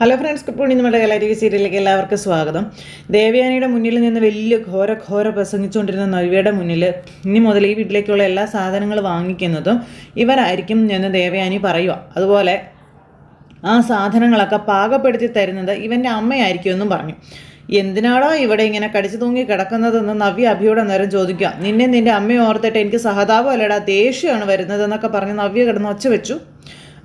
Hello friends good morning നമ്മുടെ കലാ T V സീരിയലിലേക്ക് എല്ലാവർക്കും സ്വാഗതം. ദേവയാനിയുടെ മുന്നിൽ നിന്ന് വലിയ ഘോര ഘോര പ്രസംഗിച്ചുകൊണ്ടിരുന്ന നവ്യയുടെ മുന്നിൽ ഇനി മുതൽ ഈ വീട്ടിലേക്കുള്ള എല്ലാ സാധനങ്ങളും വാങ്ങിക്കുന്നതും ഇവരായിരിക്കും എന്ന് ദേവയാനി പറയുക. അതുപോലെ ആ സാധനങ്ങളൊക്കെ പാകപ്പെടുത്തി തരുന്നത് ഇവന്റെ അമ്മയായിരിക്കും എന്നും പറഞ്ഞു. എന്തിനാണോ ഇവിടെ ഇങ്ങനെ കടിച്ചു തൂങ്ങി കിടക്കുന്നതെന്ന് നവ്യ അഭിയോട് അന്നേരം ചോദിക്കുക. നിന്നെ നിന്റെ അമ്മയെ ഓർത്തിട്ട് എനിക്ക് സഹതാപം അല്ലടാ ദേഷ്യമാണ് വരുന്നതെന്നൊക്കെ പറഞ്ഞ് നവ്യ കിടന്ന് ഒച്ച വെച്ചു.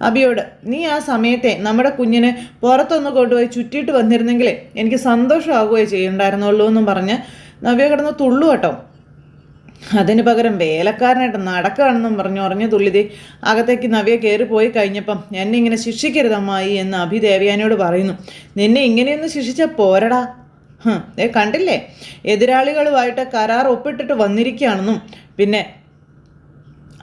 അബിയോട് നീ ആ സമയത്തെ നമ്മുടെ കുഞ്ഞിനെ പുറത്തൊന്ന് കൊണ്ടുപോയി ചുറ്റിയിട്ട് വന്നിരുന്നെങ്കിലേ എനിക്ക് സന്തോഷമാകുകയോ ചെയ്യണ്ടായിരുന്നുള്ളൂ എന്നും പറഞ്ഞ് നവ്യ കിടന്ന് തുള്ളു കേട്ടോ. അതിന് പകരം വേലക്കാരനായിട്ട് നടക്കുകയാണെന്നും പറഞ്ഞു ഉറഞ്ഞു തുള്ളിതി അകത്തേക്ക് നവ്യ കയറി പോയി കഴിഞ്ഞപ്പം എന്നെ ഇങ്ങനെ ശിക്ഷിക്കരുത് അമ്മായി എന്ന് അഭി ദേവയാനിയോട് പറയുന്നു. നിന്നെ ഇങ്ങനെയൊന്ന് ശിക്ഷിച്ചാൽ പോരടാ. ഏ കണ്ടില്ലേ? എതിരാളികളുമായിട്ട് കരാർ ഒപ്പിട്ടിട്ട് വന്നിരിക്കുകയാണെന്നും പിന്നെ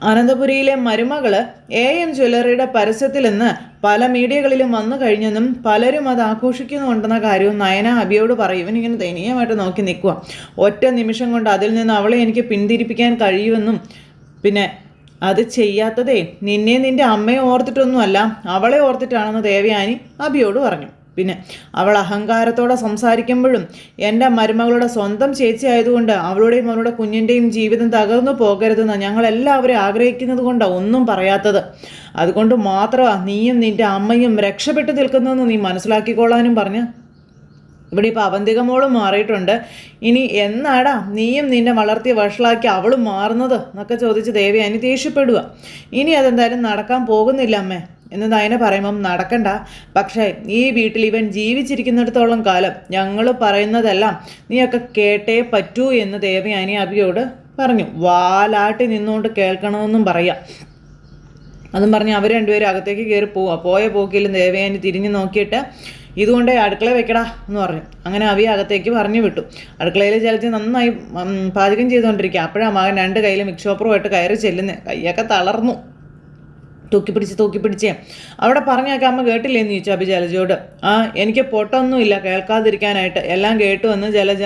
അനന്തപുരിയിലെ മരുമകൾ എ എം ജ്വല്ലറിയുടെ പരസ്യത്തിൽ നിന്ന് പല മീഡിയകളിലും വന്നു കഴിഞ്ഞെന്നും പലരും അത് ആഘോഷിക്കുന്നുണ്ടെന്ന കാര്യവും നയന അബിയോട് പറയും. ഇവനിങ്ങനെ ദയനീയമായിട്ട് നോക്കി നിൽക്കുക ഒറ്റ നിമിഷം കൊണ്ട് അതിൽ നിന്ന് അവളെ എനിക്ക് പിന്തിരിപ്പിക്കാൻ കഴിയുമെന്നും പിന്നെ അത് ചെയ്യാത്തതേ നിന്നെ നിന്റെ അമ്മയെ ഓർത്തിട്ടൊന്നുമല്ല അവളെ ഓർത്തിട്ടാണെന്ന് ദേവയാനി അബിയോട് പറഞ്ഞു. പിന്നെ അവൾ അഹങ്കാരത്തോടെ സംസാരിക്കുമ്പോഴും എന്റെ മരുമകളുടെ സ്വന്തം ചേച്ചി ആയതുകൊണ്ട് അവളുടെയും അവളുടെ കുഞ്ഞിന്റെയും ജീവിതം തകർന്നു പോകരുതെന്ന് ഞങ്ങളെല്ലാവരും ആഗ്രഹിക്കുന്നത് കൊണ്ടാണ് ഒന്നും പറയാത്തത്. അതുകൊണ്ട് മാത്രമാണ് നീയും നിന്റെ അമ്മയും രക്ഷപ്പെട്ടു നിൽക്കുന്നതെന്ന് നീ മനസ്സിലാക്കിക്കൊള്ളാനും പറഞ്ഞ്. ഇവിടെ ഇപ്പോൾ അവന്തിക മോളും മാറിയിട്ടുണ്ട്. ഇനി എന്നാടാ നീയും നിന്നെ വളർത്തിയ വഷളാക്കി അവളും മാറുന്നത് എന്നൊക്കെ ചോദിച്ച് ദേവയാനി ദേഷ്യപ്പെടുക. ഇനി അതെന്തായാലും നടക്കാൻ പോകുന്നില്ല അമ്മേ എന്ന് നയന പറയുമ്പം നടക്കണ്ട. പക്ഷേ ഈ വീട്ടിൽ ഇവൻ ജീവിച്ചിരിക്കുന്നിടത്തോളം കാലം ഞങ്ങൾ പറയുന്നതെല്ലാം നീയൊക്കെ കേട്ടേ പറ്റൂ എന്ന് ദേവയാനി അബിയോട് പറഞ്ഞു. വാലാട്ടി നിന്നുകൊണ്ട് കേൾക്കണമെന്നും പറയാം. അതും പറഞ്ഞ് അവർ രണ്ടുപേരും അകത്തേക്ക് കയറി പോവുക പോയ പോക്കിലും ദേവയാനി തിരിഞ്ഞു നോക്കിയിട്ട് ഇതുകൊണ്ട് അടുക്കള വെക്കടാ എന്ന് പറഞ്ഞു. അങ്ങനെ അവി അകത്തേക്ക് പറഞ്ഞു വിട്ടു. അടുക്കളയിൽ ചലിച്ച് നന്നായി പാചകം ചെയ്തുകൊണ്ടിരിക്കുക. അപ്പോഴാണ് മകൻ രണ്ട് കയ്യിൽ മിക്സോപ്പറുമായിട്ട് കയറി ചെല്ലുന്നത് കയ്യൊക്കെ തളർന്നു. തൂക്കി പിടിച്ച് തൂക്കി പിടിച്ച് അവിടെ പറഞ്ഞേക്കാം അമ്മ കേട്ടില്ലേന്ന് ചോദിച്ചു അഭി ജലജയോട്. ആ എനിക്ക് പൊട്ടൊന്നുമില്ല കേൾക്കാതിരിക്കാനായിട്ട്. എല്ലാം കേട്ടു എന്ന് ജലജ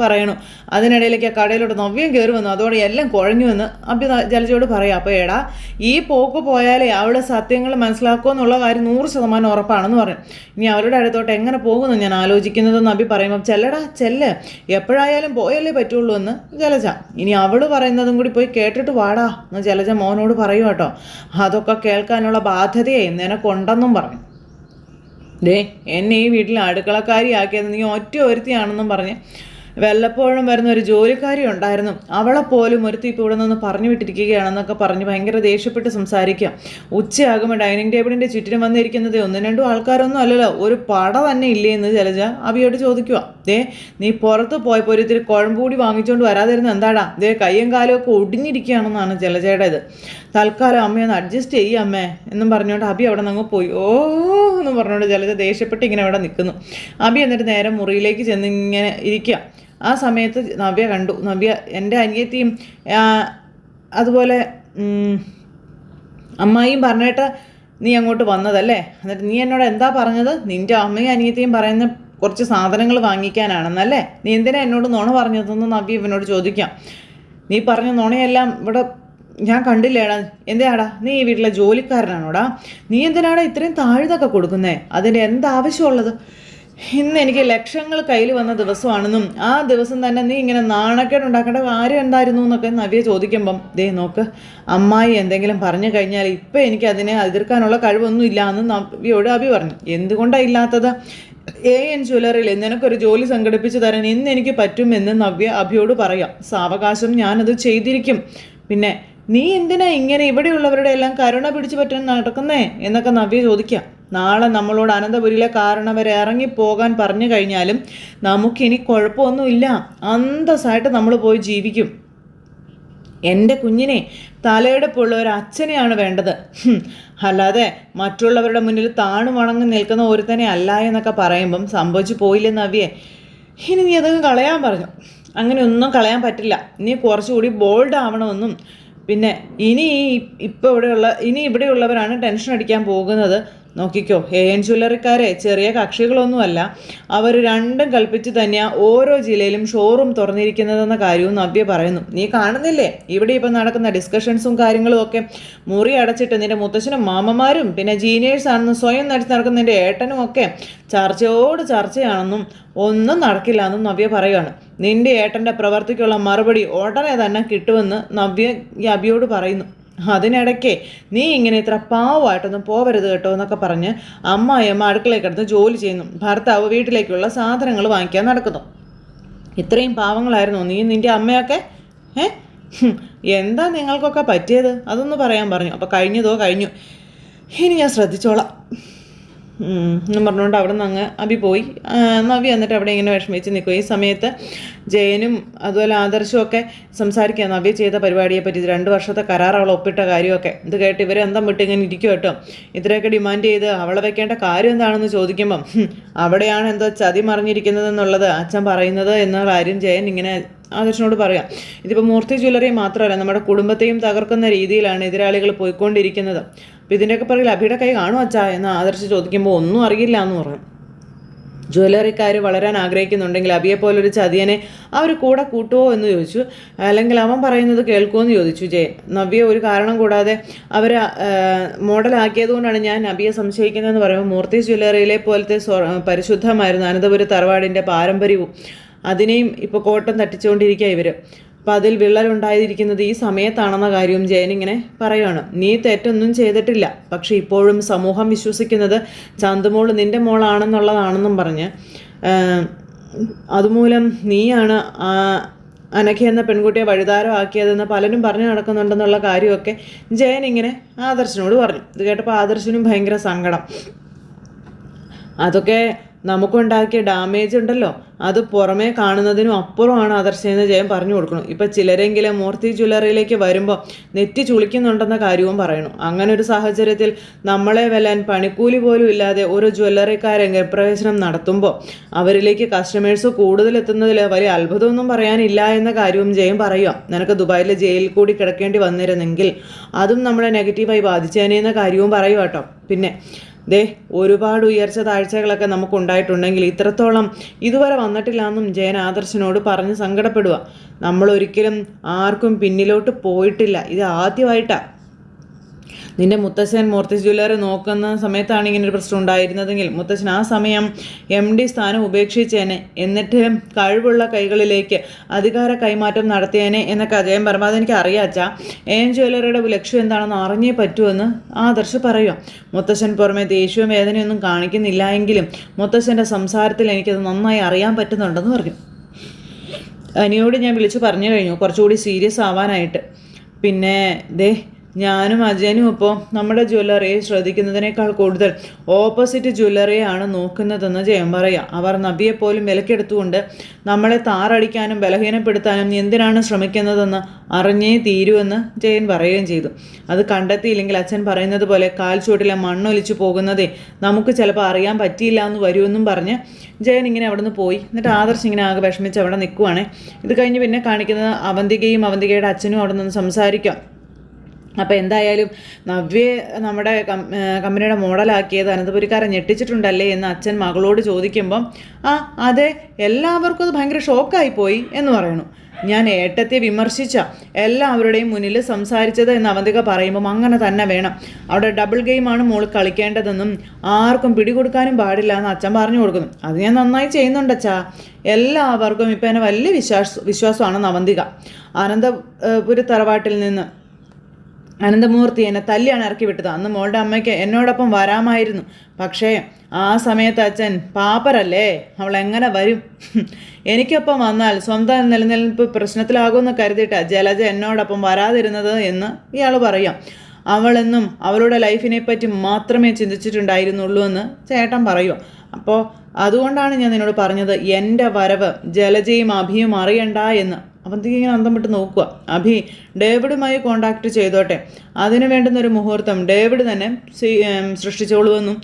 പറയണു. അതിനിടയിലേക്ക് ആ കടയിലോട്ട് നവ്യം കയറി വന്നു. അതോടെ എല്ലാം കുഴഞ്ഞു എന്ന് അഭി ജലജയോട് പറയാം അപ്പോൾ എടാ ഈ പോക്ക് പോയാലേ അവിടെ സത്യങ്ങൾ മനസ്സിലാക്കുമെന്നുള്ള കാര്യം നൂറ് ശതമാനം ഉറപ്പാണെന്ന് പറഞ്ഞു ഇനി അവരുടെ അടുത്തോട്ട് എങ്ങനെ പോകുന്നു ഞാൻ ആലോചിക്കുന്നതെന്ന് അഭി പറയുമ്പോൾ ചെല്ലടാ ചെല്ല്. എപ്പോഴായാലും പോയല്ലേ പറ്റുള്ളൂ എന്ന് ജലജ. ഇനി അവൾ പറയുന്നതും കൂടി പോയി കേട്ടിട്ട് വാടാ എന്ന് ജലജ മോനോട് പറയൂ കേട്ടോ. അതൊക്കെ കേൾക്കാനുള്ള ബാധ്യതയെ കൊണ്ടെന്നും പറഞ്ഞു. ദേ എന്നെ ഈ വീട്ടിൽ അടുക്കളക്കാരിയാക്കിയത് നീ ഒറ്റ ഒരുത്തിയാണെന്നും പറഞ്ഞ് വല്ലപ്പോഴും വരുന്ന ഒരു ജോലിക്കാരി ഉണ്ടായിരുന്നു. അവളെ പോലും ഒരുത്തി ഇപ്പോൾ ഇവിടെ നിന്ന് പറഞ്ഞു വിട്ടിരിക്കുകയാണെന്നൊക്കെ പറഞ്ഞ് ഭയങ്കര ദേഷ്യപ്പെട്ട് സംസാരിക്കുക. ഉച്ചയാകുമ്പോൾ ഡൈനിങ് ടേബിളിന്റെ ചുറ്റിനും വന്നിരിക്കുന്നത് ഒന്നും രണ്ടും ആൾക്കാരൊന്നും അല്ലല്ലോ. ഒരു പട തന്നെ ഇല്ലേ എന്ന് ചിലജ അവിയോട് ചോദിക്കുക. ദേ നീ പുറത്ത് പോയപ്പോൾ ഒരു ഇത്തിരി കുഴമ്പൂടി വാങ്ങിച്ചുകൊണ്ട് വരാതിരുന്ന എന്താടാ? ദേ കയ്യും കാലും ഒക്കെ ഒടിഞ്ഞിരിക്കുകയാണെന്നാണ് ജലജയുടെ ഇത് തൽക്കാലം അമ്മയൊന്ന് അഡ്ജസ്റ്റ് ചെയ്യ അമ്മേ എന്നും പറഞ്ഞുകൊണ്ട് അബി അവിടെ നിന്ന് പോയി. ഓ എന്ന് പറഞ്ഞുകൊണ്ട് ജലജ ദേഷ്യപ്പെട്ട് ഇങ്ങനെ അവിടെ നിൽക്കുന്നു. അബി എന്നിട്ട് നേരെ മുറിയിലേക്ക് ചെന്ന് ഇങ്ങനെ ഇരിക്കുക. ആ സമയത്ത് നവ്യ കണ്ടു. നവ്യ എന്റെ അനിയത്തിയും അതുപോലെ അമ്മായിയും പറഞ്ഞിട്ട് നീ അങ്ങോട്ട് വന്നതല്ലേ? എന്നിട്ട് നീ എന്നോട് എന്താ പറഞ്ഞത്? നിന്റെ അമ്മയും അനിയത്തിയും പറയുന്ന കുറച്ച് സാധനങ്ങൾ വാങ്ങിക്കാനാണെന്നല്ലേ? നീ എന്തിനാ എന്നോട് നുണ പറഞ്ഞതെന്ന് നവ്യ ഇവനോട് ചോദിക്കാം. നീ പറഞ്ഞ നുണയെല്ലാം ഇവിടെ ഞാൻ കണ്ടില്ലേടാ. എന്തിനാടാ? നീ ഈ വീട്ടിലെ ജോലിക്കാരനാണോടാ? നീ എന്തിനാടാ ഇത്രയും താഴ്തൊക്കെ കൊടുക്കുന്നേ? അതിന്റെ എന്താവശ്യമുള്ളത്? ഇന്ന് എനിക്ക് ലക്ഷങ്ങൾ കയ്യിൽ വന്ന ദിവസമാണെന്നും ആ ദിവസം തന്നെ നീ ഇങ്ങനെ നാണക്കേട് ഉണ്ടാക്കേണ്ട കാര്യം എന്തായിരുന്നു എന്നൊക്കെ നവ്യ ചോദിക്കുമ്പം ദേ നോക്ക് അമ്മായി എന്തെങ്കിലും പറഞ്ഞു കഴിഞ്ഞാൽ ഇപ്പം എനിക്ക് അതിനെ എതിർക്കാനുള്ള കഴിവൊന്നും ഇല്ല എന്ന് നവ്യയോട് അഭി പറഞ്ഞു. എന്തുകൊണ്ടാണ് ഇല്ലാത്തത്? എ എൻ ജ്വല്ലറിയിൽ നിനക്കൊരു ജോലി സംഘടിപ്പിച്ചു തരാൻ ഇന്ന് എനിക്ക് പറ്റുമെന്ന് നവ്യ അഭിയോട് പറയാം. സാവകാശം ഞാനത് ചെയ്തിരിക്കും. പിന്നെ നീ എന്തിനാ ഇങ്ങനെ ഇവിടെയുള്ളവരുടെ എല്ലാം കരുണ പിടിച്ചു പറ്റാൻ നടക്കുന്നേ? എന്നൊക്കെ നവ്യ ചോദിക്കാം. നാളെ നമ്മളോട് അനന്തപുരിയിലെ കാരണവരെ ഇറങ്ങിപ്പോകാൻ പറഞ്ഞു കഴിഞ്ഞാലും നമുക്കിനി കുഴപ്പമൊന്നുമില്ല. അന്തസ്സായിട്ട് നമ്മൾ പോയി ജീവിക്കും. എന്റെ കുഞ്ഞിനെ തലയെടുപ്പുള്ള ഒരു അച്ഛനെയാണ് വേണ്ടത്. അല്ലാതെ മറ്റുള്ളവരുടെ മുന്നിൽ താണു വണങ്ങി നിൽക്കുന്ന ഒരുത്തനെ അല്ല എന്നൊക്കെ പറയുമ്പം സംഭവിച്ചു പോയില്ലെന്ന് അവിയെ ഇനി നീ അതൊക്കെ കളയാൻ പറഞ്ഞു. അങ്ങനെ ഒന്നും കളയാൻ പറ്റില്ല. നീ കുറച്ചുകൂടി ബോൾഡ് ആവണമെന്നും. പിന്നെ ഇനി ഇപ്പോൾ ഇവിടെയുള്ള ഇനി ഇവിടെയുള്ളവരാണ് ടെൻഷൻ അടിക്കാൻ പോകുന്നത്. നോക്കിക്കോ എ എൻ ജ്വല്ലറിക്കാരെ ചെറിയ കക്ഷികളൊന്നുമല്ല. അവർ രണ്ടും കൽപ്പിച്ച് തന്നെയാണ് ഓരോ ജില്ലയിലും ഷോറൂം തുറന്നിരിക്കുന്നതെന്ന കാര്യവും നവ്യ പറയുന്നു. നീ കാണുന്നില്ലേ? ഇവിടെ ഇപ്പം നടക്കുന്ന ഡിസ്കഷൻസും കാര്യങ്ങളും ഒക്കെ മുറി അടച്ചിട്ട് നിന്റെ മുത്തശ്ശനും മാമന്മാരും പിന്നെ ജീനിയേഴ്സ് ആണെന്ന് സ്വയം നടിച്ച് നടക്കുന്ന നിന്റെ ഏട്ടനും ഒക്കെ ചർച്ചയോട് ചർച്ചയാണെന്നും ഒന്നും നടക്കില്ല എന്നും നവ്യ പറയുകയാണ് നിന്റെ ഏട്ടന്റെ പ്രവർത്തിക്കുള്ള മറുപടി ഉടനെ തന്നെ കിട്ടുമെന്ന് നവ്യ ഈ അബിയോട് പറയുന്നു. അതിനിടയ്ക്ക് നീ ഇങ്ങനെ ഇത്ര പാവമായിട്ടൊന്നും പോവരുത് കേട്ടോ എന്നൊക്കെ പറഞ്ഞ് അമ്മായിയമ്മ അടുക്കളയിൽ കിടന്ന് ജോലി ചെയ്യുന്നു. ഭർത്താവ് വീട്ടിലേക്കുള്ള സാധനങ്ങൾ വാങ്ങിക്കാൻ നടക്കുന്നു. ഇത്രയും പാവങ്ങളായിരുന്നു നീ നിന്റെ അമ്മയൊക്കെ? ഏ? എന്താ നിങ്ങൾക്കൊക്കെ പറ്റിയത്? അതൊന്ന് പറയാൻ പറഞ്ഞു. അപ്പോൾ കഴിഞ്ഞതോ കഴിഞ്ഞു. ഇനി ഞാൻ ശ്രദ്ധിച്ചോളാം. എന്നും പറഞ്ഞുകൊണ്ട് അവിടെ നിന്ന് അങ്ങ് അബി പോയി. നവി എന്നിട്ട് അവിടെ ഇങ്ങനെ വിഷമിച്ച് നിൽക്കും ഈ സമയത്ത് ജയനും അതുപോലെ ആദർശവും ഒക്കെ സംസാരിക്കുക. നവ്യ ചെയ്ത പരിപാടിയെ പറ്റി രണ്ട് വർഷത്തെ കരാർ അവൾ ഒപ്പിട്ട കാര്യമൊക്കെ. ഇത് കേട്ട് ഇവരെ എന്താ വിട്ട് ഇങ്ങനെ ഇരിക്കും കേട്ടോ. ഇത്രയൊക്കെ ഡിമാൻഡ് ചെയ്ത് അവളെ വെക്കേണ്ട കാര്യം എന്താണെന്ന് ചോദിക്കുമ്പം അവിടെയാണ് എന്തോ ചതി മറിഞ്ഞിരിക്കുന്നത് എന്നുള്ളത് അച്ഛൻ പറയുന്നത് എന്ന കാര്യം ജയൻ ഇങ്ങനെ ആദർശനോട് പറയാം. ഇതിപ്പോൾ മൂർത്തി ജ്വല്ലറി മാത്രമല്ല നമ്മുടെ കുടുംബത്തെയും തകർക്കുന്ന രീതിയിലാണ് എതിരാളികൾ പോയിക്കൊണ്ടിരിക്കുന്നത്. അപ്പോൾ ഇതിന്റെയൊക്കെ പറയില്ല അഭിയുടെ കൈ കാണും അച്ഛാ എന്ന് ആദർശ് ചോദിക്കുമ്പോൾ ഒന്നും അറിയില്ല എന്ന് പറഞ്ഞു ജ്വല്ലറിക്കാർ വളരാൻ ആഗ്രഹിക്കുന്നുണ്ടെങ്കിൽ അബിയെ പോലൊരു ചതിയനെ അവർ കൂടെ കൂട്ടുമോ എന്ന് ചോദിച്ചു. അല്ലെങ്കിൽ അവൻ പറയുന്നത് കേൾക്കുമോ എന്ന് ചോദിച്ചു. ജയ നവ്യ ഒരു കാരണം കൂടാതെ അവർ മോഡലാക്കിയത് കൊണ്ടാണ് ഞാൻ നബിയെ സംശയിക്കുന്നതെന്ന് പറയുമ്പോൾ മൂർത്തി ജ്വല്ലറിയിലെ പോലത്തെ പരിശുദ്ധമായിരുന്നു അനന്തപുര തറവാടിന്റെ പാരമ്പര്യവും അതിനെയും ഇപ്പോൾ കോട്ടം തട്ടിച്ചുകൊണ്ടിരിക്കുക ഇവർ അപ്പോൾ അതിൽ വിള്ളലുണ്ടായിരിക്കുന്നത് ഈ സമയത്താണെന്ന കാര്യവും ജയനിങ്ങനെ പറയുകയാണ് നീ തെറ്റൊന്നും ചെയ്തിട്ടില്ല. പക്ഷേ ഇപ്പോഴും സമൂഹം വിശ്വസിക്കുന്നത് ചന്തുമോൾ നിന്റെ മോളാണെന്നുള്ളതാണെന്നും പറഞ്ഞ് അതുമൂലം നീയാണ് അനഖ എന്ന പെൺകുട്ടിയെ വഴിതാരമാക്കിയതെന്ന് പലരും പറഞ്ഞു നടക്കുന്നുണ്ടെന്നുള്ള കാര്യമൊക്കെ ജയൻ ഇങ്ങനെ ആദർശനോട് പറഞ്ഞു. ഇത് കേട്ടപ്പോൾ ആദർശനും ഭയങ്കര സങ്കടം. അതൊക്കെ നമുക്കുണ്ടാക്കിയ ഡാമേജ് ഉണ്ടല്ലോ. അത് പുറമേ കാണുന്നതിനും അപ്പുറമാണ് ആദർശയെന്ന് ജയം പറഞ്ഞു കൊടുക്കണം ഇപ്പം ചിലരെങ്കിലും മൂർത്തി ജ്വല്ലറിയിലേക്ക് വരുമ്പോൾ നെറ്റി ചുളിക്കുന്നുണ്ടെന്ന കാര്യവും പറയണു അങ്ങനെ ഒരു സാഹചര്യത്തിൽ നമ്മളെ വെല്ലാൻ പണിക്കൂലി പോലും ഇല്ലാതെ ഒരു ജ്വല്ലറിക്കാരൻ പ്രവേശനം നടത്തുമ്പോൾ അവരിലേക്ക് കസ്റ്റമേഴ്സ് കൂടുതലെത്തുന്നതിൽ വലിയ അത്ഭുതമൊന്നും പറയാനില്ല എന്ന കാര്യവും ജയം പറയുക നിനക്ക് ദുബായിലെ ജയിലിൽ കൂടി കിടക്കേണ്ടി വന്നിരുന്നെങ്കിൽ അതും നമ്മളെ നെഗറ്റീവായി ബാധിച്ചേനെ എന്ന കാര്യവും പറയുക കേട്ടോ. പിന്നെ ദേ ഒരുപാട് ഉയർച്ച താഴ്ചകളൊക്കെ നമുക്കുണ്ടായിട്ടുണ്ടെങ്കിൽ ഇത്രത്തോളം ഇതുവരെ വന്നിട്ടില്ല എന്നും ജയൻ ആദർശനോട് പറഞ്ഞ് സങ്കടപ്പെടുക നമ്മൾ ഒരിക്കലും ആർക്കും പിന്നിലോട്ട് പോയിട്ടില്ല. ഇത് ആദ്യമായിട്ടാണ് നിന്റെ മുത്തശ്ശൻ മൂർത്തി ജ്വല്ലറി നോക്കുന്ന സമയത്താണ് ഇങ്ങനെ ഒരു പ്രശ്നം ഉണ്ടായിരുന്നതെങ്കിൽ മുത്തശ്ശൻ ആ സമയം എം ഡി സ്ഥാനം ഉപേക്ഷിച്ചേനെ. എന്നിട്ട് കഴിവുള്ള കൈകളിലേക്ക് അധികാര കൈമാറ്റം നടത്തിയേനെ എന്നൊക്കെ അജയം പറയുമ്പോൾ അതെനിക്ക് അറിയാച്ചാ എം ജ്വല്ലറിയുടെ ലക്ഷ്യം എന്താണെന്ന് അറിഞ്ഞേ പറ്റുമെന്ന് ആദർശ് പറയുക മുത്തശ്ശൻ പുറമെ ദേഷ്യവും വേദനയൊന്നും കാണിക്കുന്നില്ല എങ്കിലും മുത്തശ്ശന്റെ സംസാരത്തിൽ എനിക്കത് നന്നായി അറിയാൻ പറ്റുന്നുണ്ടെന്ന് പറഞ്ഞു. അനിയോട് ഞാൻ വിളിച്ചു പറഞ്ഞു കഴിഞ്ഞു. കുറച്ചുകൂടി സീരിയസ് ആവാനായിട്ട്. പിന്നെ ദേ ഞാനും അജയനും ഇപ്പോൾ നമ്മുടെ ജ്വല്ലറിയെ ശ്രദ്ധിക്കുന്നതിനേക്കാൾ കൂടുതൽ ഓപ്പോസിറ്റ് ജ്വല്ലറിയാണ് നോക്കുന്നതെന്ന് ജയം പറയാം. അവർ നബിയെപ്പോലും വിലക്കെടുത്തുകൊണ്ട് നമ്മളെ താറടിക്കാനും ബലഹീനപ്പെടുത്താനും എന്തിനാണ് ശ്രമിക്കുന്നതെന്ന് അറിഞ്ഞേ തീരുമെന്ന് ജയൻ പറയുകയും ചെയ്തു. അത് കണ്ടെത്തിയില്ലെങ്കിൽ അച്ഛൻ പറയുന്നത് പോലെ കാൽച്ചുവട്ടിലെ മണ്ണൊലിച്ചു പോകുന്നതേ നമുക്ക് ചിലപ്പോൾ അറിയാൻ പറ്റിയില്ല എന്ന് വരുമെന്നും പറഞ്ഞ് ജയൻ ഇങ്ങനെ അവിടെ നിന്ന് പോയി. എന്നിട്ട് ആദർശ് ഇങ്ങനെ ആകെ വിഷമിച്ച് അവിടെ നിൽക്കുവാണേ. ഇത് കഴിഞ്ഞ് പിന്നെ കാണിക്കുന്നത് അവന്തികയും അവന്തികയുടെ അച്ഛനും അവിടെ നിന്ന് സംസാരിക്കാം. അപ്പോൾ എന്തായാലും നവ്യെ നമ്മുടെ കമ്പനിയുടെ മോഡലാക്കിയത് അനന്തപുരിക്കാരെ ഞെട്ടിച്ചിട്ടുണ്ടല്ലേ എന്ന് അച്ഛൻ മകളോട് ചോദിക്കുമ്പം ആ അതെ എല്ലാവർക്കും അത് ഭയങ്കര ഷോക്കായിപ്പോയി എന്ന് പറയണു ഞാൻ ഏട്ടത്തെ വിമർശിച്ച എല്ലാവരുടെയും മുന്നിൽ സംസാരിച്ചത് എന്ന് അവന്തിക പറയുമ്പം അങ്ങനെ തന്നെ വേണം. അവിടെ ഡബിൾ ഗെയിമാണ് മോൾ കളിക്കേണ്ടതെന്നും ആർക്കും പിടികൊടുക്കാനും പാടില്ല എന്ന് അച്ഛൻ പറഞ്ഞു കൊടുക്കുന്നു. അത് ഞാൻ നന്നായി ചെയ്യുന്നുണ്ട് അച്ഛാ. എല്ലാവർക്കും ഇപ്പം എന്നെ വലിയ വിശ്വാസ വിശ്വാസമാണ് നവന്തിക അനന്തപുരി തറവാട്ടിൽ നിന്ന് അനന്തമൂർത്തി എന്നെ തല്ലിയാണ് ഇറക്കി വിട്ടത്. അന്ന് മോളുടെ അമ്മയ്ക്ക് എന്നോടൊപ്പം വരാമായിരുന്നു. പക്ഷേ ആ സമയത്ത് അച്ഛൻ പാപ്പരല്ലേ? അവൾ എങ്ങനെ വരും? എനിക്കൊപ്പം വന്നാൽ സ്വന്തം നിലനിൽപ്പ് പ്രശ്നത്തിലാകുമെന്ന് കരുതിയിട്ടാ ജലജ എന്നോടൊപ്പം വരാതിരുന്നത് എന്ന് ഇയാൾ പറയാം. അവളെന്നും അവളുടെ ലൈഫിനെ പറ്റി മാത്രമേ ചിന്തിച്ചിട്ടുണ്ടായിരുന്നുള്ളൂ എന്ന് ചേട്ടൻ പറയുക അപ്പോൾ അതുകൊണ്ടാണ് ഞാൻ നിന്നോട് പറഞ്ഞത് എന്റെ വരവ് ജലജയും അഭിയും അറിയണ്ട എന്ന്. അവന്തിക്ക് ഇങ്ങനെ അന്തം വിട്ട് നോക്കുക. അഭി ഡേവിഡുമായി കോണ്ടാക്ട് ചെയ്തോട്ടെ. അതിന് വേണ്ടുന്ന ഒരു മുഹൂർത്തം ഡേവിഡ് തന്നെ സൃഷ്ടിച്ചോളുവെന്നും.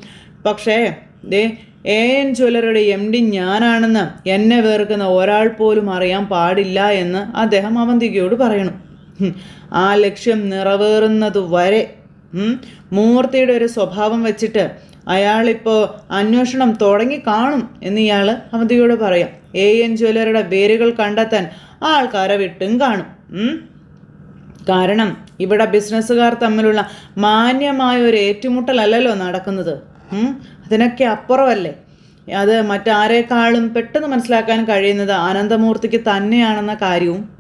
പക്ഷേ ദേ എ എൻ ജ്വല്ലറിയുടെ എം ഡി ഞാനാണെന്ന് എന്നെ വേർക്കുന്ന ഒരാൾ പോലും അറിയാൻ പാടില്ല എന്ന് അദ്ദേഹം അവന്തികയോട് പറയണം. ആ ലക്ഷ്യം നിറവേറുന്നത് വരെ മൂർത്തിയുടെ ഒരു സ്വഭാവം വെച്ചിട്ട് അയാളിപ്പോൾ അന്വേഷണം തുടങ്ങി കാണും എന്ന് ഇയാൾ അവന്തികയോട് പറയാം. എ എൻ ജ്വല്ലറിയുടെ വേരുകൾ കണ്ടെത്താൻ ആൾക്കാരെ വിട്ടും കാണും. കാരണം ഇവിടെ ബിസിനസ്സുകാർ തമ്മിലുള്ള മാന്യമായ ഒരു ഏറ്റുമുട്ടലല്ലല്ലോ നടക്കുന്നത്. അതിനൊക്കെ അപ്പുറമല്ലേ? അത് മറ്റാരേക്കാളും പെട്ടെന്ന് മനസ്സിലാക്കാൻ കഴിയുന്നത് ആനന്ദമൂർത്തിക്ക് തന്നെയാണെന്ന കാര്യവും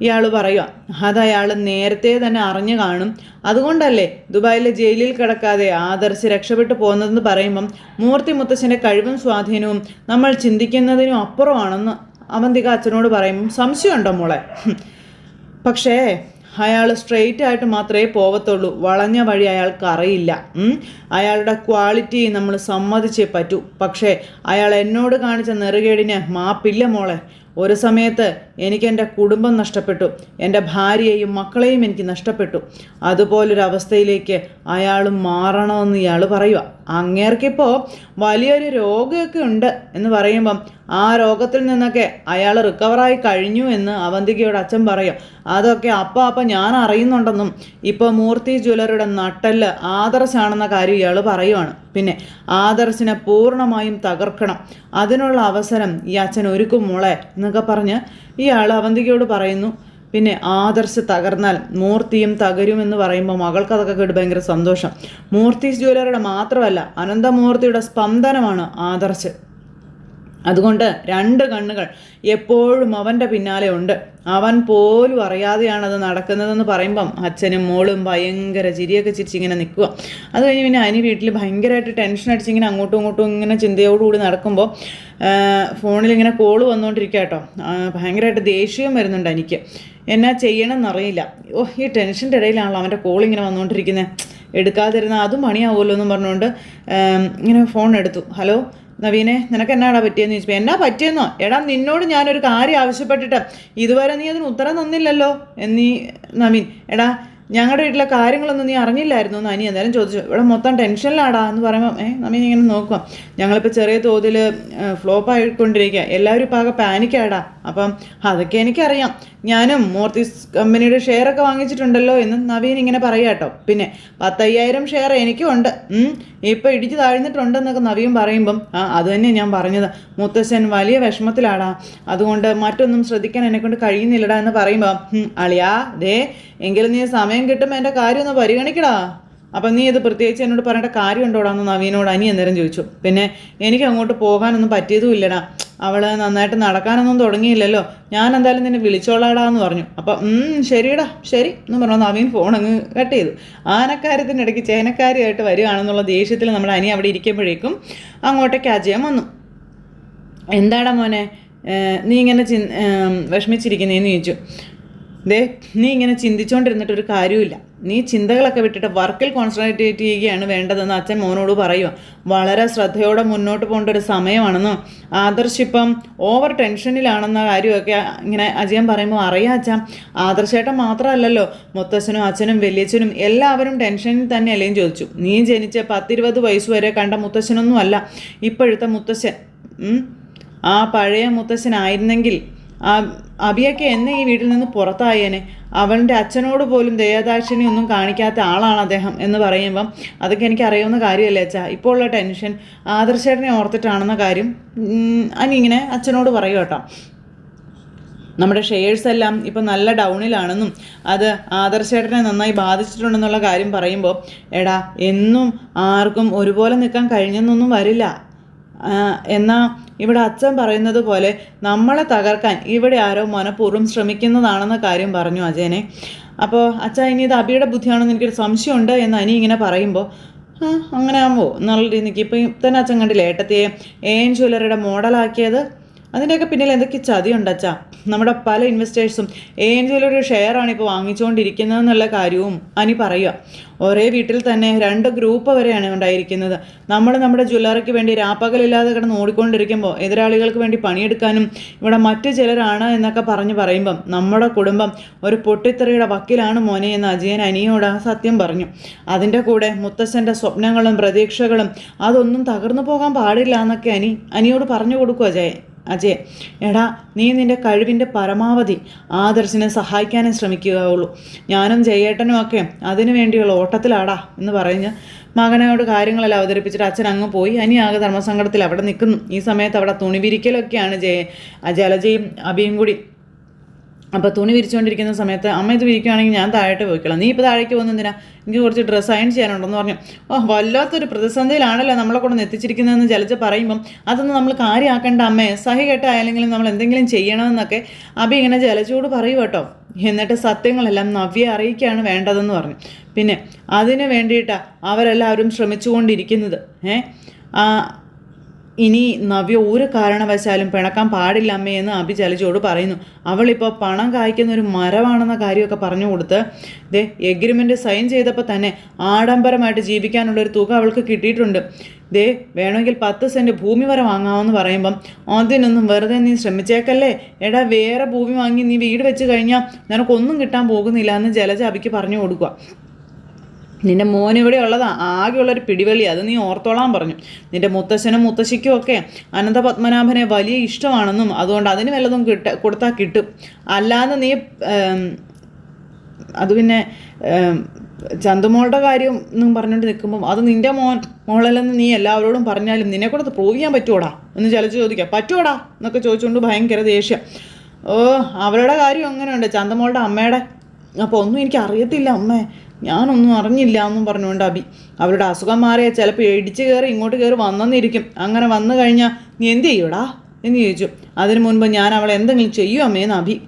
ഇയാൾ പറയുക അത് അയാൾ നേരത്തെ തന്നെ അറിഞ്ഞു കാണും. അതുകൊണ്ടല്ലേ ദുബായിലെ ജയിലിൽ കിടക്കാതെ ആദർശ് രക്ഷപ്പെട്ടു പോകുന്നതെന്ന് പറയുമ്പം മൂർത്തി മുത്തശ്ശന്റെ കഴിവും സ്വാധീനവും നമ്മൾ ചിന്തിക്കുന്നതിനും അപ്പുറമാണെന്ന് അവന്തിക അച്ഛനോട് പറയും സംശയമുണ്ടോ മോളെ? പക്ഷേ അയാൾ സ്ട്രെയിറ്റ് ആയിട്ട് മാത്രമേ പോവത്തുള്ളൂ. വളഞ്ഞ വഴി അയാൾക്ക് അറിയില്ല. അയാളുടെ ക്വാളിറ്റി നമ്മൾ സമ്മതിച്ചേ പറ്റൂ. പക്ഷേ അയാൾ എന്നോട് കാണിച്ച നെറുകേടിന് മാപ്പില്ല മോളെ. ഒരു സമയത്ത് എനിക്ക് എന്റെ കുടുംബം നഷ്ടപ്പെട്ടു. എന്റെ ഭാര്യയെയും മക്കളെയും എനിക്ക് നഷ്ടപ്പെട്ടു. അതുപോലൊരവസ്ഥയിലേക്ക് അയാൾ മാറണമെന്ന് ഇയാൾ പറയുക അങ്ങേർക്കിപ്പോൾ വലിയൊരു രോഗമൊക്കെ ഉണ്ട് എന്ന് പറയുമ്പം ആ രോഗത്തിൽ നിന്നൊക്കെ അയാൾ റിക്കവറായി കഴിഞ്ഞു എന്ന് അവന്തികയോട് അച്ഛൻ പറയും. അതൊക്കെ അപ്പം അപ്പം ഞാൻ അറിയുന്നുണ്ടെന്നും ഇപ്പോൾ മൂർത്തി ജ്വല്ലറിയുടെ നട്ടൽ ആദർശാണെന്ന കാര്യം ഇയാൾ പറയുവാണ്. പിന്നെ ആദർശിനെ പൂർണമായും തകർക്കണം. അതിനുള്ള അവസരം ഈ അച്ഛൻ ഒരുക്കും മോളെ എന്നൊക്കെ പറഞ്ഞ് ഇയാൾ അവന്തികയോട് പറയുന്നു പിന്നെ ആദർശ് തകർന്നാൽ മൂർത്തിയും തകരും എന്ന് പറയുമ്പോൾ മകൾക്ക് അതൊക്കെ കേട്ട് ഭയങ്കര സന്തോഷം. മൂർത്തി ജ്വല്ലറിയുടെ മാത്രമല്ല അനന്തമൂർത്തിയുടെ സ്പന്ദനമാണ് ആദർശ്. അതുകൊണ്ട് രണ്ട് കണ്ണുകൾ എപ്പോഴും അവന്റെ പിന്നാലെ ഉണ്ട്. അവൻ പോലും അറിയാതെയാണ് അത് നടക്കുന്നതെന്ന് പറയുമ്പം അച്ഛനും മോളും ഭയങ്കര ചിരിയൊക്കെ ചിരിച്ചിങ്ങനെ നിൽക്കുക. അത് കഴിഞ്ഞ് പിന്നെ അനി വീട്ടിൽ ഭയങ്കരമായിട്ട് ടെൻഷൻ അടിച്ചിങ്ങനെ അങ്ങോട്ടും ഇങ്ങോട്ടും ഇങ്ങനെ ചിന്തയോടുകൂടി നടക്കുമ്പോൾ ഫോണിൽ ഇങ്ങനെ കോൾ വന്നുകൊണ്ടിരിക്കുക കേട്ടോ ഭയങ്കരമായിട്ട് ദേഷ്യവും വരുന്നുണ്ട് എനിക്ക് എന്നാ ചെയ്യണമെന്നറിയില്ല ഓ ഈ ടെൻഷന്റെ ഇടയിലാണല്ലോ അവന്റെ കോൾ ഇങ്ങനെ വന്നുകൊണ്ടിരിക്കുന്നത് എടുക്കാതിരുന്ന അതും പണിയാവുമല്ലോ എന്നും പറഞ്ഞുകൊണ്ട് ഇങ്ങനെ ഫോൺ എടുത്തു. ഹലോ? നവീനെ നിനക്ക് എന്നാടാ പറ്റിയെന്ന് ചോദിച്ചപ്പോൾ എന്നാ പറ്റിയെന്നോ? എടാ നിന്നോട് ഞാനൊരു കാര്യം ആവശ്യപ്പെട്ടിട്ട് ഇതുവരെ നീ അതിന് ഉത്തരം തന്നില്ലല്ലോ? എന്നീ നവീൻ എടാ ഞങ്ങളുടെ വീട്ടിലെ കാര്യങ്ങളൊന്നും നീ അറിഞ്ഞില്ലായിരുന്നു എന്ന് അനി എന്തായാലും ചോദിച്ചു. ഇവിടെ മൊത്തം ടെൻഷനിലാടാ എന്ന് പറയുമ്പോൾ ഏ നമ്മൾ ഇങ്ങനെ നോക്കുക ഞങ്ങളിപ്പോൾ ചെറിയ തോതിൽ ഫ്ലോപ്പ് ആയിക്കൊണ്ടിരിക്കുക എല്ലാവരും ഇപ്പോൾ ആകെ പാനിക്കാടാ. അപ്പം അതൊക്കെ എനിക്കറിയാം. ഞാനും മൂർത്തിസ് കമ്പനിയുടെ ഷെയറൊക്കെ വാങ്ങിച്ചിട്ടുണ്ടല്ലോ എന്ന് നവീൻ ഇങ്ങനെ പറയുക കേട്ടോ പിന്നെ പത്തയ്യായിരം ഷെയർ എനിക്കും ഉണ്ട്. ഇപ്പം ഇടിച്ച് താഴ്ന്നിട്ടുണ്ടെന്നൊക്കെ നവീൻ പറയുമ്പം ആ അത് തന്നെ ഞാൻ പറഞ്ഞത്. മുത്തശ്ശൻ വലിയ വിഷമത്തിലാടാ. അതുകൊണ്ട് മറ്റൊന്നും ശ്രദ്ധിക്കാൻ എന്നെക്കൊണ്ട് കഴിയുന്നില്ലടാ എന്ന് പറയുമ്പോൾ അളിയാ ദേ എങ്കിലും നീ സമയം കിട്ടുമ്പോൾ എന്റെ കാര്യം ഒന്ന് പരിഗണിക്കടാ. അപ്പം നീ ഇത് പ്രത്യേകിച്ച് എന്നോട് പറയേണ്ട കാര്യമുണ്ടോടാന്ന് നവീനോട് അനി അന്നേരം ചോദിച്ചു. പിന്നെ എനിക്ക് അങ്ങോട്ട് പോകാനൊന്നും പറ്റിയതും ഇല്ലടാ അവൾ നന്നായിട്ട് നടക്കാനൊന്നും തുടങ്ങിയില്ലല്ലോ. ഞാൻ എന്തായാലും നിന്നെ വിളിച്ചോളാടാ എന്ന് പറഞ്ഞു. അപ്പം ശരിടാ ശരി എന്ന് പറഞ്ഞു നവീൻ ഫോൺ അങ്ങ് കട്ട് ചെയ്തു. ആനക്കാര്യത്തിന്റെ ഇടയ്ക്ക് ചേനക്കാരിയായിട്ട് വരികയാണെന്നുള്ള ദേഷ്യത്തിൽ നമ്മുടെ അനി അവിടെ ഇരിക്കുമ്പോഴേക്കും അങ്ങോട്ടേക്ക് അജയം വന്നു. എന്താടാ മോനെ? നീ ഇങ്ങനെ ചി വിഷമിച്ചിരിക്കുന്നേന്ന് ചോദിച്ചു. ദേ നീ ഇങ്ങനെ ചിന്തിച്ചുകൊണ്ടിരുന്നിട്ട് ഒരു കാര്യമില്ല നീ ചിന്തകളൊക്കെ വിട്ടിട്ട് വർക്കിൽ കോൺസെൻട്രേറ്റ് ചെയ്യുകയാണ് വേണ്ടതെന്ന് അച്ഛൻ മോനോട് പറയുക വളരെ ശ്രദ്ധയോടെ മുന്നോട്ട് പോകേണ്ട ഒരു സമയമാണെന്നും ആദർശിപ്പം ഓവർ ടെൻഷനിലാണെന്ന കാര്യമൊക്കെ ഇങ്ങനെ അജയൻ പറയുമ്പോൾ അറിയാം അച്ഛാ. ആദർശേട്ടൻ മാത്രമല്ലല്ലോ മുത്തച്ഛനും അച്ഛനും വലിയച്ഛനും എല്ലാവരും ടെൻഷനിൽ തന്നെയല്ലേ ചോദിച്ചു. നീ ജനിച്ച പത്തിരുപത് വയസ്സ് വരെ കണ്ട മുത്തച്ഛനൊന്നും അല്ല ഇപ്പോഴത്തെ മുത്തശ്ശൻ ആ പഴയ മുത്തച്ഛനായിരുന്നെങ്കിൽ ആ അബിയൊക്കെ എന്നെ ഈ വീട്ടിൽ നിന്ന് പുറത്തായേനെ. അവളുടെ അച്ഛനോട് പോലും ദയാദാക്ഷിണ്യം ഒന്നും കാണിക്കാത്ത ആളാണ് അദ്ദേഹം എന്ന് പറയുമ്പം അതൊക്കെ എനിക്ക് അറിയാവുന്ന കാര്യമല്ലേ അച്ഛാ? ഇപ്പോൾ ഉള്ള ടെൻഷൻ ആദർശേട്ടനെ ഓർത്തിട്ടാണെന്ന കാര്യം അനിങ്ങനെ അച്ഛനോട് പറയും കേട്ടോ. നമ്മുടെ ഷെയർസ് എല്ലാം ഇപ്പം നല്ല ഡൗണിലാണെന്നും അത് ആദർശേട്ടനെ നന്നായി ബാധിച്ചിട്ടുണ്ടെന്നുള്ള കാര്യം പറയുമ്പോൾ എടാ എന്നും ആർക്കും ഒരുപോലെ നിൽക്കാൻ കഴിഞ്ഞെന്നൊന്നും വരില്ല. ആ, എന്നാ ഇവിടെ അച്ഛൻ പറയുന്നത് പോലെ നമ്മളെ തകർക്കാൻ ഇവിടെ ആരോ മനഃപൂർവം ശ്രമിക്കുന്നതാണെന്ന കാര്യം പറഞ്ഞു അജയനെ. അപ്പോൾ അച്ഛ ഇനി ഇത് അബിയുടെ ബുദ്ധിയാണെന്ന് എനിക്കൊരു സംശയമുണ്ട് എന്ന് അനി ഇങ്ങനെ പറയുമ്പോൾ അങ്ങനെ ആകുമ്പോൾ എന്നുള്ള രീതിക്ക് ഇപ്പം തന്നെ അച്ഛൻ കണ്ടില്ലേ ഏട്ടത്തിയെ എൻ ജ്വല്ലറിയുടെ മോഡലാക്കിയത്? അതിന്റെയൊക്കെ പിന്നിൽ എന്തൊക്കെ ചതിയുണ്ട് അച്ഛാ? നമ്മുടെ പല ഇൻവെസ്റ്റേഴ്സും ആണ് ഷെയറാണ് ഇപ്പോൾ വാങ്ങിച്ചുകൊണ്ടിരിക്കുന്നതെന്നുള്ള കാര്യവും അനി പറയുക ഒരേ വീട്ടിൽ തന്നെ രണ്ട് ഗ്രൂപ്പ് വരെയാണ് ഉണ്ടായിരിക്കുന്നത്. നമ്മൾ നമ്മുടെ ജ്വല്ലറിക്ക് വേണ്ടി രാപ്പകലില്ലാതെ കിടന്ന് ഓടിക്കൊണ്ടിരിക്കുമ്പോൾ എതിരാളികൾക്ക് വേണ്ടി പണിയെടുക്കാനും ഇവിടെ മറ്റു ചിലരാണ് എന്നൊക്കെ പറഞ്ഞ് പറയുമ്പം നമ്മുടെ കുടുംബം ഒരു പൊട്ടിത്തെറിയുടെ വക്കിലാണ് മോനെ എന്ന് അജയൻ അനിയോട് സത്യം പറഞ്ഞു. അതിന്റെ കൂടെ മുത്തശ്ശന്റെ സ്വപ്നങ്ങളും പ്രതീക്ഷകളും അതൊന്നും തകർന്നു പോകാൻ പാടില്ല എന്നൊക്കെ അനി അനിയോട് പറഞ്ഞു കൊടുക്കുക അജയൻ അജയ് എടാ നീ നിന്റെ കഴിവിന്റെ പരമാവധി ആദർശിനെ സഹായിക്കാനേ ശ്രമിക്കുകയുള്ളൂ. ഞാനും ജയേട്ടനും ഒക്കെ അതിനു വേണ്ടിയുള്ള ഓട്ടത്തിലാടാ എന്ന് പറഞ്ഞ് മകനോട് കാര്യങ്ങളെല്ലാം അവതരിപ്പിച്ചിട്ട് അച്ഛൻ അങ്ങ് പോയി. അനി ആകെ ധർമ്മസങ്കടത്തിൽ അവിടെ നിൽക്കുന്നു. ഈ സമയത്ത് അവിടെ തുണി വിരിക്കലൊക്കെയാണ് ജയ ജലജയും അഭിയും കൂടി അപ്പോൾ തുണി വിരിച്ചുകൊണ്ടിരിക്കുന്ന സമയത്ത് അമ്മ ഇത് വിരിക്കുകയാണെങ്കിൽ ഞാൻ താഴോട്ട് പോയിക്കോളാം. നീ ഇപ്പോൾ താഴേക്ക് പോകുന്നതിനാ എനിക്ക് കുറച്ച് ഡ്രസ്സ് അയൺ ചെയ്യാനുണ്ടെന്ന് പറഞ്ഞു. ഓ വല്ലാത്തൊരു പ്രതിസന്ധിയിലാണല്ലോ നമ്മളെ കൂടെ എത്തിച്ചിരിക്കുന്നതെന്ന് ജലജ പറയുമ്പം. അതൊന്നും നമ്മൾ കാര്യമാക്കേണ്ട അമ്മയെ സഹി കെട്ടായാലെങ്കിലും നമ്മൾ എന്തെങ്കിലും ചെയ്യണമെന്നൊക്കെ അബി ഇങ്ങനെ ജലജയോട് പറയൂ കേട്ടോ. എന്നിട്ട് സത്യങ്ങളെല്ലാം നവ്യെ അറിയിക്കുകയാണ് വേണ്ടതെന്ന് പറഞ്ഞു. പിന്നെ അതിന് വേണ്ടിയിട്ടാണ് അവരെല്ലാവരും ശ്രമിച്ചുകൊണ്ടിരിക്കുന്നത്. ഏ? ആ ഇനി നവ്യ ഒരു കാരണവശാലും പിണക്കാൻ പാടില്ല അമ്മേ എന്ന് അഭി ജലജോട് പറയുന്നു. അവളിപ്പോൾ പണം കായ്ക്കുന്ന ഒരു മരമാണെന്ന കാര്യമൊക്കെ പറഞ്ഞു കൊടുത്ത് ദേ എഗ്രിമെന്റ് സൈൻ ചെയ്തപ്പോൾ തന്നെ ആഡംബരമായിട്ട് ജീവിക്കാനുള്ള ഒരു തുക അവൾക്ക് കിട്ടിയിട്ടുണ്ട്. ദേ വേണമെങ്കിൽ പത്ത് സെന്റ് ഭൂമി വരെ വാങ്ങാമെന്ന് പറയുമ്പം അതിനൊന്നും വെറുതെ നീ ശ്രമിച്ചേക്കല്ലേ? എടാ വേറെ ഭൂമി വാങ്ങി നീ വീട് വെച്ച് കഴിഞ്ഞാൽ നിനക്കൊന്നും കിട്ടാൻ പോകുന്നില്ല എന്ന് ജലജ അഭിക്ക് പറഞ്ഞു കൊടുക്കുക നിന്റെ മോൻ ഇവിടെ ഉള്ളതാ. ആകെയുള്ളൊരു പിടിവലി. അത് നീ ഓർത്തോളാൻ പറഞ്ഞു. നിന്റെ മുത്തശ്ശനും മുത്തശ്ശിക്കും ഒക്കെ അനന്തപത്മനാഭനെ വലിയ ഇഷ്ടമാണെന്നും അതുകൊണ്ട് അതിന് വല്ലതും കിട്ട കൊടുത്താൽ കിട്ടും. അല്ലാതെ നീ അത് പിന്നെ ചന്തുമോളുടെ കാര്യം എന്നും പറഞ്ഞുകൊണ്ട് നിൽക്കുമ്പം അത് നിന്റെ മോൻ മോളല്ലെന്ന് നീ എല്ലാവരോടും പറഞ്ഞാലും നിന്നെ കൂടെ പ്രൂവ് ചെയ്യാൻ പറ്റുമോടാ എന്ന് ചിലച്ച് ചോദിക്കാം. പറ്റുമോടാ എന്നൊക്കെ ചോദിച്ചുകൊണ്ട് ഭയങ്കര ദേഷ്യം. ഓ അവരുടെ കാര്യം അങ്ങനെയുണ്ട്. ചന്തമോളുടെ അമ്മയുടെ. അപ്പോൾ ഒന്നും എനിക്ക് അറിയത്തില്ല അമ്മേ. ഞാനൊന്നും അറിഞ്ഞില്ല എന്നും പറഞ്ഞുകൊണ്ട് അബി അവരുടെ അസുഖം മാറിയാൽ ചിലപ്പോൾ ഇടിച്ചു കയറി ഇങ്ങോട്ട് കയറി വന്നെന്നിരിക്കും. അങ്ങനെ വന്നു കഴിഞ്ഞാൽ നീ എന്ത് ചെയ്യൂടാ എന്ന് ചോദിച്ചു. അതിനു മുൻപ് ഞാൻ അവളെ എന്തെങ്കിലും ചെയ്യൂ അമ്മേന്ന് അബി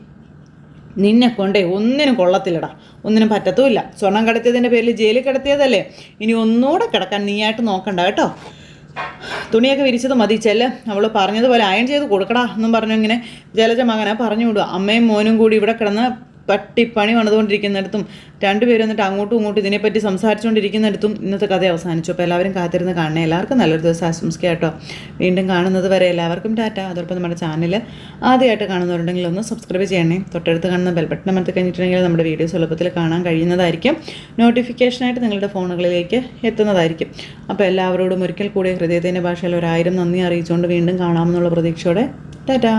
നിന്നെ കൊണ്ടേ ഒന്നിനും കൊള്ളത്തില്ലടാ. ഒന്നിനും പറ്റത്തുമില്ല. സ്വർണം കടത്തിയതിന്റെ പേരിൽ ജയിലിൽ കിടത്തിയതല്ലേ. ഇനി ഒന്നുകൂടെ കിടക്കാൻ നീയായിട്ട് നോക്കണ്ട കേട്ടോ. തുണിയൊക്കെ വിരിച്ചത് മതി. ചെല്ല. അവൾ പറഞ്ഞതുപോലെ അയൺ ചെയ്ത് കൊടുക്കടാ എന്നും പറഞ്ഞു ഇങ്ങനെ ജലജ മകനെ പറഞ്ഞു വിടുക അമ്മയും മോനും കൂടി ഇവിടെ കിടന്ന് പട്ടിപ്പണി വന്നുകൊണ്ടിരിക്കുന്നിടത്തും രണ്ടുപേരും എന്നിട്ട് അങ്ങോട്ടും ഇങ്ങോട്ടും ഇതിനെപ്പറ്റി സംസാരിച്ചുകൊണ്ടിരിക്കുന്നിടത്തും ഇന്നത്തെ കഥ അവസാനിച്ചു. അപ്പോൾ എല്ലാവരും കാത്തിരുന്ന് കാണണേ. എല്ലാവർക്കും നല്ലൊരു ദിവസം ആശംസിക്കുക കേട്ടോ. വീണ്ടും കാണുന്നത് വരെ എല്ലാവർക്കും ടാറ്റ. അതോടൊപ്പം നമ്മുടെ ചാനൽ ആദ്യമായിട്ട് കാണുന്നവരുണ്ടെങ്കിൽ ഒന്ന് സബ്സ്ക്രൈബ് ചെയ്യണേ. തൊട്ടടുത്ത് കാണുന്ന ബെൽബട്ടൺ അമർത്തി കഴിഞ്ഞിട്ടുണ്ടെങ്കിൽ നമ്മുടെ വീഡിയോസ് എളുപ്പത്തിൽ കാണാൻ കഴിയുന്നതായിരിക്കും. നോട്ടിഫിക്കേഷനായിട്ട് നിങ്ങളുടെ ഫോണുകളിലേക്ക് എത്തുന്നതായിരിക്കും. അപ്പോൾ എല്ലാവരോടും ഒരിക്കൽ കൂടി ഹൃദയത്തിന്റെ ഭാഷയിൽ ഒരായിരം നന്ദി അറിയിച്ചുകൊണ്ട് വീണ്ടും കാണാമെന്നുള്ള പ്രതീക്ഷയോടെ ടാറ്റാ.